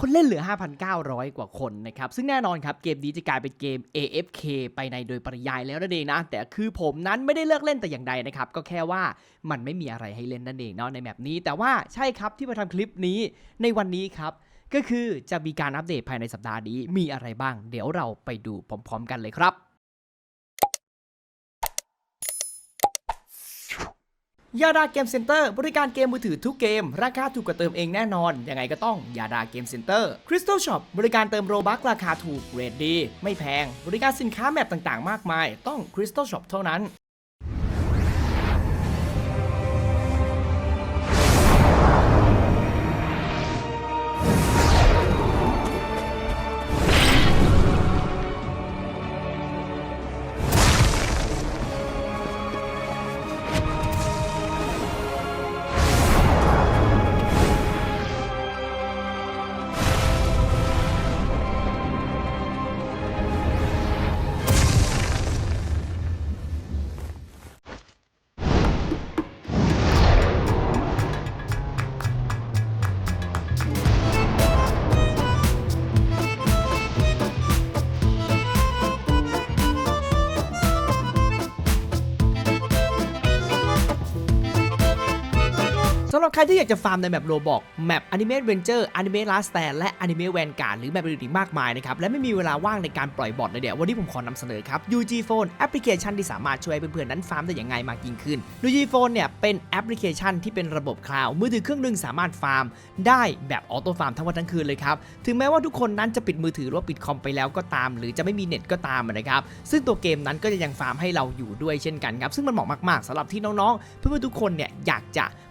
คนเล่นเหลือ 5,900 กว่าคนนะครับ ซึ่งแน่นอนครับ เกมนี้จะกลายเป็นเกม AFK ไปในโดยปริยายแล้วนั่นเองนะ แต่คือผมนั้นไม่ได้เลิกเล่นแต่อย่างใดนะครับ ก็แค่ว่ามันไม่มีอะไรให้เล่นนั่นเองเนาะในแมปนี้ แต่ว่าใช่ครับที่มาทำคลิปนี้ในวันนี้ครับก็คือจะมีการอัปเดตภายในสัปดาห์นี้มีอะไรบ้าง เดี๋ยวเราไปดูพร้อม ๆ กันเลยครับ ยาดาเกมเซ็นเตอร์บริการเกมมือถือทุกเกม ราคาถูกกว่าเติมเองแน่นอน ยังไงก็ต้องยาดาเกมเซ็นเตอร์คริสตัลช็อปบริการเติมโรบัคราคาถูกเรทดี ไม่แพง บริการสินค้าแมปต่างๆ มากมาย ต้องคริสตัลช็อปเท่านั้น สำหรับใครที่อยากจะฟาร์มในแมปโรบอกแมปอนิเม e เวนเจอร์อนิเม e ลาสแตนและอนิเม e แวนการ์ดหรือแมปอื่นอีกมากมายนะครับ และไม่มีเวลาว่างในการปล่อยบอทเลยเดี๋ยววันนี้ผมขอนำเสนอครับ UG Phone แอปพลิเคชันที่สามารถช่วยเพื่อนๆนั้นฟาร์มได้อย่างง่ายมากยิ่งขึ้น UG Phone เนี่ยเป็นแอปพลิเคชันที่เป็นระบบคลาวด์มือถือเครื่องหนึงสามารถฟาร์ม ได้แบบออโต้ฟาร์มทั้งวันทั้งคืนเลยครับถึงแม้ว่าทุกคนนั้นจะปิดมือถือหรือว่าปิดคอมไปแล้วก็ตาม หรือจะไม่มีเน็ตก็ตามนะครับซึ่งตัวเกมนั้นก็จะยังฟาร์มให้เราอยู่ด้วยเช่นกันครับซึ่งมันเหมาะมากๆสำหรับที่น้องๆ เพื่อนๆทุกคนเนี่ยอยากจะ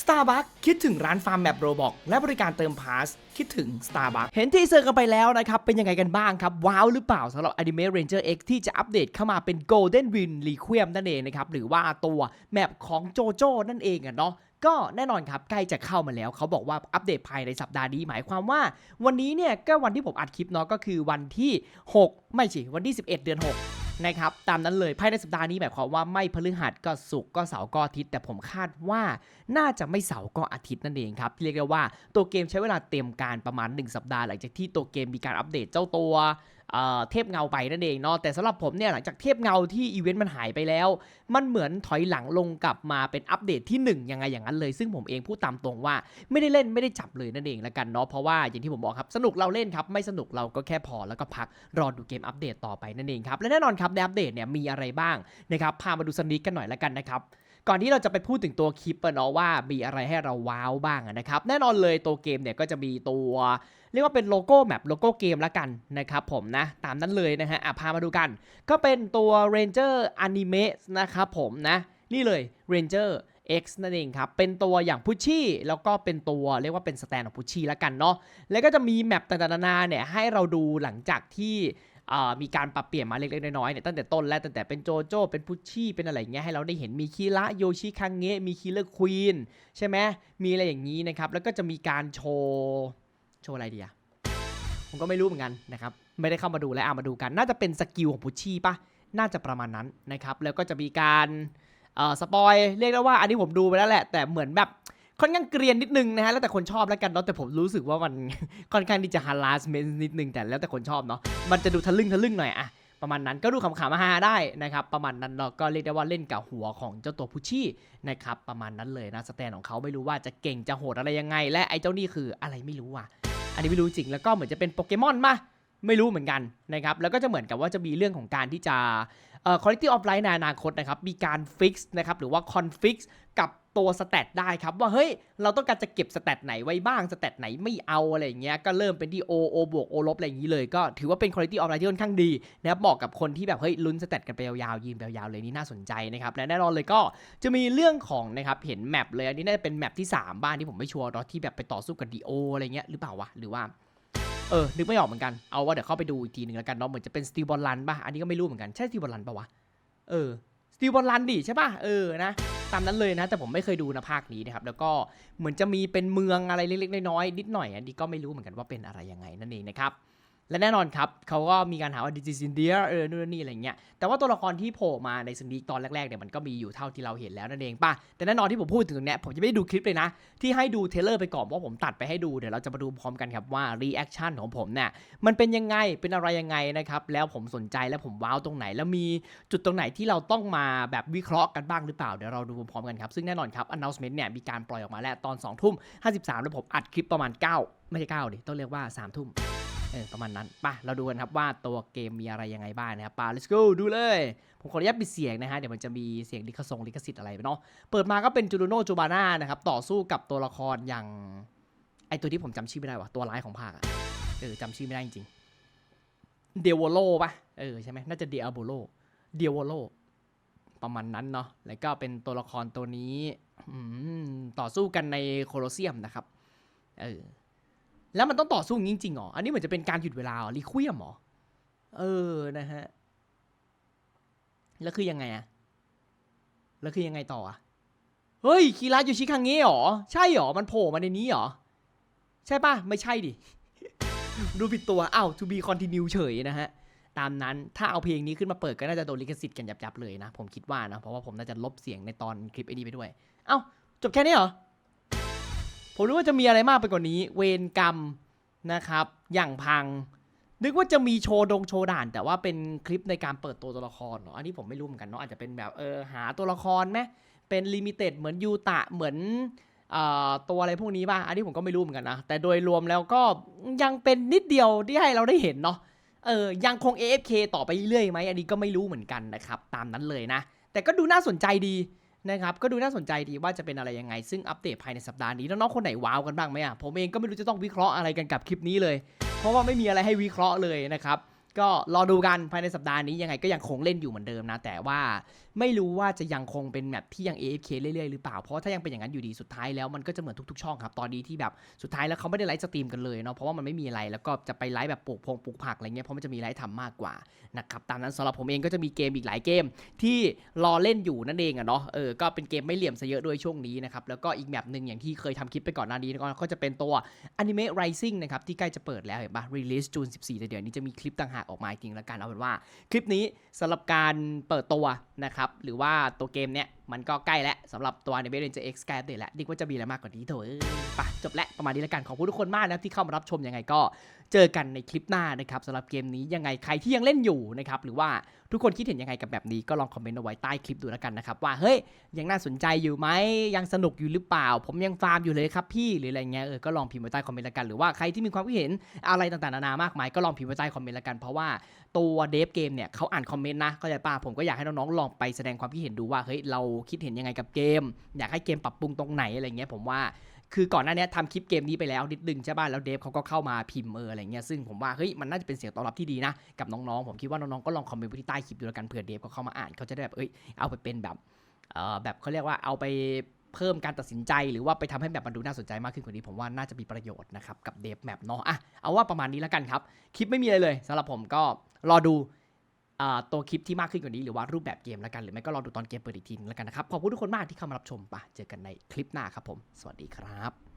Starbucks คิดถึงร้านฟาร์มแบบโรบอกและบริการเติมพาสคิดถึง Starbucks เห็นที่เซอร์กันไปแล้วนะครับ เป็นยังไงกันบ้างครับ ว้าวหรือเปล่าสำหรับ Anime Ranger X ที่จะอัปเดตเข้ามาเป็น Golden Win Requiem นั่นเองนะครับ หรือว่าตัวแมปของโจโจ้นั่นเองอะเนาะก็แน่นอนครับ ใกล้จะเข้ามาแล้ว เขาบอกว่าอัปเดตภายในสัปดาห์นี้หมายความว่า วันนี้เนี่ยก็วันที่ผมอัดคลิปเนาะก็คือวันที่ 6 ไม่ใช่วันที่ 11 เดือน 6 นะครับตามนั้นเลยภายในสัปดาห์นี้หมายความว่าไม่พฤหัสก็ศุกร์ก็เสาร์ก็อาทิตย์ แต่ผมคาดว่าน่าจะไม่เสาร์ก็อาทิตย์นั่นเองครับเรียกได้ว่าตัวเกมใช้เวลาเตรียมการประมาณ 1 สัปดาห์หลังจากที่ตัวเกมมีการอัปเดตเจ้าตัว เทพเงาไปนั่นเองเนาะแต่สำหรับผมเนี่ยหลังจากเทพเงาที่อีเวนต์มันหายไปแล้ว มันเหมือนถอยหลังลงกลับมาเป็นอัปเดตที่ 1 ยังไงอย่างนั้นเลย ซึ่งผมเองพูดตามตรงว่าไม่ได้เล่นไม่ได้จับเลยนั่นเองละกันเนาะเพราะว่าอย่างที่ผมบอกครับสนุกเราเล่นครับไม่สนุกเราก็แค่พอแล้วก็พักรอดูเกมอัปเดตต่อไปนั่นเองครับและแน่นอนครับในอัปเดตเนี่ยมีอะไรบ้างนะครับพามาดูสนิกกันหน่อยละกันนะครับ ก่อนที่เราจะไปพูดถึงตัวคลิปเนาะว่ามีอะไรให้เราว้าวบ้างนะครับ แน่นอนเลยตัวเกมเนี่ยก็จะมีตัวเรียกว่าเป็นโลโก้แมปโลโก้เกมละกันนะครับผมนะ ตามนั้นเลยนะฮะอะพามาดูกัน ก็เป็นตัว Ranger Anime นะครับผมนะ นี่เลย Ranger X นั่นเองครับ เป็นตัวอย่างพุชชี่แล้วก็เป็นตัวเรียกว่าเป็นสแตนของพุชชี่ละกันเนาะ แล้วก็จะมีแมปต่างๆนานาเนี่ยให้เราดูหลังจากที่ มีการปรับเปลี่ยนมาเล็กๆน้อยๆเนี่ยตั้งแต่ต้นแล้วตั้งแต่เป็นโจโจ้เป็นพุชชี่เป็นอะไรเงี้ยให้เราได้เห็นมีคีระโยชิคังเงะมีคิลเลอร์ควีนใช่ไหมมีอะไรอย่างนี้นะครับ แล้วก็จะมีการโชว์โชว์อะไรดีอะผมก็ไม่รู้เหมือนกันนะครับ ไม่ได้เข้ามาดูและเอามาดูกัน น่าจะเป็นสกิลของพุชชี่ปะน่าจะประมาณนั้นนะครับ แล้วก็จะมีการสปอยเรียกได้ว่าอันนี้ผมดูไปแล้วแหละ แต่เหมือนแบบ ค่อนข้างเกรียนนิดนึงนะฮะแล้วแต่คนชอบแล้วกันเนาะแต่ผมรู้สึกว่ามันค่อนข้างที่จะ harassment นิดนึงแต่แล้วแต่คนชอบเนาะมันจะดูทะลึ่งทะลึ่งหน่อยอะประมาณนั้นก็ดูขำๆมาฮาได้นะครับประมาณนั้นเนาก็เรียกได้ว่าเล่นกับหัวของเจ้าตัวพุชชี่นะครับประมาณนั้นเลยนะสแตนของเขาไม่รู้ว่าจะเก่งจะโหดอะไรยังไง และไอ้เจ้านี่คืออะไรไม่รู้อะอันนี้ไม่รู้จริงแล้วก็เหมือนจะเป็นโปเกมอนมาไม่รู้เหมือนกันนะครับแล้วก็จะเหมือนกับว่าจะมีเรื่องของการที่จะเอ่อ quality of life ในอนาคตนะครับมีการ fix นะครับหรือว่า confix กับ ตัวสเตตได้ครับว่าเฮ้ยเราต้องการจะเก็บสเตตไหนไว้บ้างสเตตไหนไม่เอาอะไรอย่างเงี้ยก็เริ่มเป็นที่ O O บวก O ลบอะไรอย่างนี้เลยก็ถือว่าเป็น quality of life ที่ค่อนข้างดีนะครับเหมาะกับคนที่แบบเฮ้ยลุ้นสเตตกันไปยาวๆยืนไปยาวๆเลยนี่น่าสนใจนะครับและแน่นอนเลยก็จะมีเรื่องของนะครับเห็นแมปเลยอันนี้น่าจะเป็นแมปที่ 3 บ้านที่ผมไม่ชัวร์เนาะที่แบบไปต่อสู้กับดีโออะไรเงี้ยหรือเปล่าวะหรือว่าเออ นึกไม่ออกเหมือนกัน เอาว่าเดี๋ยวเข้าไปดูอีกทีหนึ่งแล้วกันเนาะ เหมือนจะเป็นสตีบอลลันป่ะ อันนี้ก็ไม่รู้เหมือนกัน ใช่สตีบอลลันป่ะวะ เออ สตีบอลลันดิใช่ป่ะ เออ นะ ตามนั้นเลยนะ แต่ผมไม่เคยดูนะภาคนี้นะครับแล้วก็เหมือนจะมีเป็นเมืองอะไรเล็กๆน้อยๆนิดหน่อยอันนี้ก็ไม่รู้เหมือนกันว่าเป็นอะไรยังไงนั่นเองนะครับ และแน่นอนครับเขาก็มีการหาว่าดิจิซินเดียเออนู่นนี่อะไรเงี้ยแต่ว่าตัวละครที่โผล่มาในสนีกตอนแรกๆเนี่ยมันก็มีอยู่เท่าที่เราเห็นแล้วนั่นเองป่ะแต่แน่นอนที่ผมพูดถึงตรงเนี้ยผมจะไม่ได้ดูคลิปเลยนะ ที่ให้ดูเทเลอร์ไปก่อนเพราะผมตัดไปให้ดูเดี๋ยวเราจะมาดูพร้อมกันครับว่ารีแอคชั่นของผมเนี่ยมันเป็นยังไงเป็นอะไรยังไงนะครับแล้วผมสนใจแล้วผมว้าวตรงไหน แล้วมีจุดตรงไหนที่เราต้องมาแบบวิเคราะห์กันบ้างหรือเปล่าเดี๋ยวเราดูพร้อมกันครับซึ่งแน่นอนครับ announcement เนี่ยมีการปล่อยออกมาแล้วตอน2ทุ่ม53แล้วผมอัดคลิปประมาณ 9 ไม่ใช่9ดิต้องเรียกว่า3ทุ่ม เออประมาณนั้นป่ะเราดูกันครับว่าตัวเกมมีอะไรยังไงบ้างนะครับป่ะ let's go ดูเลย ผมขออนุญาตปิดเสียงนะฮะ เดี๋ยวมันจะมีเสียงลิขสงลิขสิทธิ์อะไรเนาะเปิดมาก็เป็นจูโรโนจูบาน่านะครับ ต่อสู้กับตัวละครอย่าง ไอตัวที่ผมจำชื่อไม่ได้ว่ะตัวร้ายของภาคอะเออจำชื่อไม่ได้จริงเดวโลป่ะเออใช่ไหมน่าจะเดอโบโลเดวโลประมาณนั้นเนาะแล้วก็เป็นตัวละครตัวนี้ต่อสู้กันในโคลอเซียมนะครับเออ แล้วมันต้องต่อสู้งี้จริงๆเหรอ อันนี้เหมือนจะเป็นการหยุดเวลาหรอรีควีมเหรอ เออ นะฮะ แล้วคือยังไงอะแล้วคือยังไงต่ออะเฮ้ย คีราอยู่ชิคังเงี้เหรอ ใช่เหรอ มันโผล่มาในนี้เหรอ ใช่ปะไม่ใช่ดิ ดูผิดตัวอ้าว to be continue เฉยนะฮะ ตามนั้น ถ้าเอาเพลงนี้ขึ้นมาเปิดก็น่าจะโดนลิขสิทธิ์กันยับๆเลยนะ ผมคิดว่านะ เพราะว่าผมน่าจะลบเสียงในตอนคลิปไอ้นี้ไปด้วย เอ้า จบแค่นี้เหรอ ผมนึกว่าจะมีอะไรมากไปกว่านี้ เวรกรรมนะครับ อย่างพัง นึกว่าจะมีโชว์ดงโชว์ด่าน แต่ว่าเป็นคลิปในการเปิดตัวตัวละครเหรออันนี้ผมไม่รู้เหมือนกันเนาะอาจจะเป็นแบบเออหาตัวละครไหมเป็นลิมิเต็ดเหมือนยูตะเหมือนเอ่อตัวอะไรพวกนี้ป่ะ อันนี้ผมก็ไม่รู้เหมือนกันนะ แต่โดยรวมแล้วก็ยังเป็นนิดเดียวที่ให้เราได้เห็นเนาะ เออ ยังคง AFK ต่อไปเรื่อยไหม อันนี้ก็ไม่รู้เหมือนกันนะครับ ตามนั้นเลยนะ แต่ก็ดูน่าสนใจดี นะครับก็ดูน่าสนใจดีว่าจะเป็นอะไรยังไง ซึ่งอัปเดตภายในสัปดาห์นี้น้องๆคนไหนว้าวกันบ้างไหมอะผมเองก็ไม่รู้จะต้องวิเคราะห์อะไรกันกับคลิปนี้เลย เพราะว่าไม่มีอะไรให้วิเคราะห์เลยนะครับ ก็รอดูกันภายในสัปดาห์นี้ยังไงก็ยังคงเล่นอยู่เหมือนเดิมนะ แต่ว่าไม่รู้ว่าจะยังคงเป็นแบบที่ยัง AFK เรื่อยๆหรือเปล่าเพราะถ้ายังเป็นอย่างนั้นอยู่ดีสุดท้ายแล้วมันก็จะเหมือนทุกๆช่องครับตอนนี้ที่แบบสุดท้ายแล้วเขาไม่ได้ไลฟ์สตรีมกันเลยเนาะเพราะว่ามันไม่มีอะไรแล้วก็จะไปไลฟ์แบบปลูกพงปลูกผักอะไรเงี้ยเพราะมันจะมีไลฟ์ทำมากกว่านะครับตามนั้นสำหรับผมเองก็จะมีเกมอีกหลายเกม ที่รอเล่นอยู่นั่นเองอะเนาะเออก็เป็นเกมไม่เหลี่ยมซะเยอะด้วยช่วงนี้นะครับแล้วก็อีกแบบหนึ่งอย่างที่เคยทำคลิปไปก่อนหน้านี้ก็จะเป็นตัว Anime Rising นะครับที่ใกล้จะเปิดแล้วเห็นปะ release จูน14แต่เดี๋ยวนี้จะมีคลิปต่างหากออกมาจริงแล้วกันเอาเป็นว่า คลิปนี้สำหรับการเปิดตัวนะครับหรือว่าตัวเกมเนี้ยมันก็ใกล้แล้วสำหรับตัว Anime Ranger X ใกล้อัปเดแล้วดิกว่าจะมีอะไรมากกว่านี้โถอ้ยไปจบแล้วประมาณนี้แล้วกันขอบคุณทุกคนมากนะที่เข้ามารับชมยังไงก็เจอกันในคลิปหน้านะครับสำหรับเกมนี้ยังไงใครที่ยังเล่นอยู่นะครับหรือว่าทุกคนคิดเห็นยังไงกับแบบนี้ก็ลองคอมเมนต์เอาไว้ใต้คลิปดูแล้วกันนะครับว่าเฮ้ยยังน่าสนใจอยู่ไหมยังสนุกอยู่หรือเปล่า ผมยังฟาร์มอยู่เลยครับพี่หรืออะไรเงี้ยเออก็ลองพิมพ์ไว้ใต้คอมเมนต์แล้วกันหรือว่าใครที่มีความคิดเห็นอะไรต่างๆนานามากมายก็ลองพิมพ์ไว้ใต้คอมเมนต์แล้วกันเพราะว่า ตัวเดฟเกมเนี่ยเขาอ่านคอมเมนต์นะก็จะป้าผมก็อยากให้น้องๆลองไปแสดงความคิดเห็นดูว่าเฮ้ยเราคิดเห็นยังไงกับเกม อยากให้เกมปรับปรุงตรงไหนอะไรเงี้ยผมว่าคือก่อนหน้านี้ทำคลิปเกมนี้ไปแล้วนิดนึงใช่ป่ะแล้วเดฟเขาก็เข้ามาพิมพ์เอออะไรเงี้ยซึ่งผมว่าเฮ้ยมันน่าจะเป็นเสียงตอบรับที่ดีนะกับน้องๆผมคิดว่าน้องๆก็ลองคอมเมนต์ไว้ที่ใต้คลิปดูแล้วกันเผื่อเดฟเขาเข้ามาอ่านเขาจะได้แบบเอ้ยเอาไปเป็นแบบเออแบบเขาเรียกว่าเอาไปเพิ่มการตัดสินใจหรือว่าไปทำให้แบบมันดูน่าสนใจมากขึ้นกว่านี้ผมว่าน่าจะมีประโยชน์นะครับกับเดฟแมปเนาะอะเอาว่าประมาณนี้แล้วกันครับคลิปไม่มีอะไรเลยสำหรับผมก็ รอดูตัวคลิปที่มากขึ้นกว่านี้หรือว่ารูปแบบเกมแล้วกัน หรือไม่ก็รอดูตอนเกมเปิดอีกทีนึงแล้วกันนะครับ ขอบคุณทุกคนมากที่เข้ามารับชมปะเจอกันในคลิปหน้าครับผม สวัสดีครับ